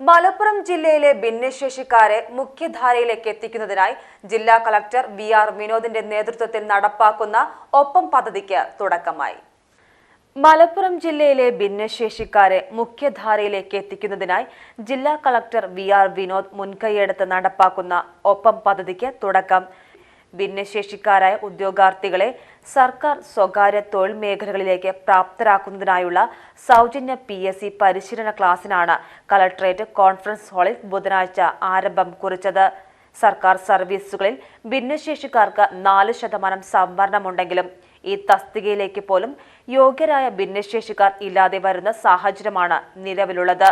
മലപ്പുറം ജില്ലയിലെ ഭിന്നശേഷിക്കാരെ മുഖ്യധാരയിലേക്ക് എത്തിക്കുന്നതിനായി ജില്ലാ കളക്ടർ വി ആർ വിനോദിന്റെ നേതൃത്വത്തിൽ നടപ്പാക്കുന്ന ഒപ്പം പദ്ധതിക്ക് തുടക്കമായി. മലപ്പുറം ജില്ലയിലെ ഭിന്നശേഷിക്കാരെ മുഖ്യധാരയിലേക്ക് എത്തിക്കുന്നതിനായി ജില്ലാ കളക്ടർ വി ആർ വിനോദ് മുൻകൈയെടുത്ത് നടപ്പാക്കുന്ന ഒപ്പം പദ്ധതിക്ക് തുടക്കം. ഭിന്നശേഷിക്കാരായ ഉദ്യോഗാർത്ഥികളെ സർക്കാർ സ്വകാര്യ തൊഴിൽ മേഖലകളിലേക്ക് പ്രാപ്തരാക്കുന്നതിനായുള്ള സൗജന്യ പി എസ് സി പരിശീലന ക്ലാസ്സിനാണ് കളക്ടറേറ്റ് കോൺഫറൻസ് ഹാളിൽ ബുധനാഴ്ച ആരംഭം കുറിച്ചത്. സർക്കാർ സർവീസുകളിൽ ഭിന്നശേഷിക്കാർക്ക് നാല് ശതമാനം സംവരണമുണ്ടെങ്കിലും ഈ തസ്തികയിലേക്ക് പോലും യോഗ്യരായ ഭിന്നശേഷിക്കാർ ഇല്ലാതെ വരുന്ന സാഹചര്യമാണ് നിലവിലുള്ളത്.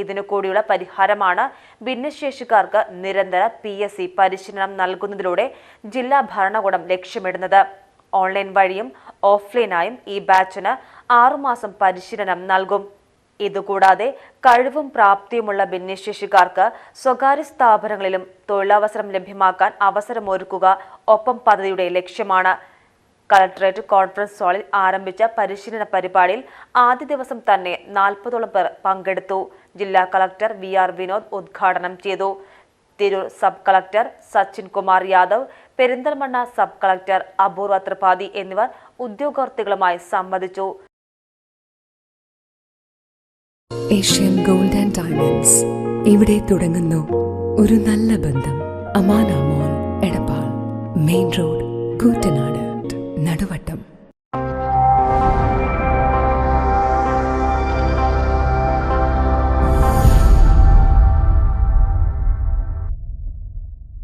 ഇതിനു കൂടിയുള്ള പരിഹാരമാണ് ഭിന്നശേഷിക്കാർക്ക് നിരന്തര പി എസ് സി പരിശീലനം നൽകുന്നതിലൂടെ ജില്ലാ ഭരണകൂടം ലക്ഷ്യമിടുന്നത്. ഓൺലൈൻ വഴിയും ഓഫ്ലൈനായും ഈ ബാച്ചിന് ആറുമാസം പരിശീലനം നൽകും. ഇതുകൂടാതെ കഴിവും പ്രാപ്തിയുമുള്ള ഭിന്നശേഷിക്കാർക്ക് സ്വകാര്യ സ്ഥാപനങ്ങളിലും തൊഴിലവസരം ലഭ്യമാക്കാൻ അവസരമൊരുക്കുക ഒപ്പം പദ്ധതിയുടെ ലക്ഷ്യമാണ്. കളക്ടറേറ്റ് കോൺഫറൻസ് ഹാളിൽ ആരംഭിച്ച പരിശീലന പരിപാടിയിൽ ആദ്യ ദിവസം തന്നെ നാൽപ്പതോളം പേർ പങ്കെടുത്തു. ജില്ലാ കളക്ടർ വി ആർ വിനോദ് ഉദ്ഘാടനം ചെയ്തു. Tirur sub collector Sachin Kumar Yadav Perinthalmanna sub collector Apoorva Tripathi എന്നിവർ ഉദ്യോഗാർത്ഥികളുമായി സംവദിച്ചു. Asian gold and diamonds. ഇവിടെ തുടങ്ങുന്നു ഒരു നല്ല ബന്ധം. Amanamol Edappal main road Koottanad. Naduvattom.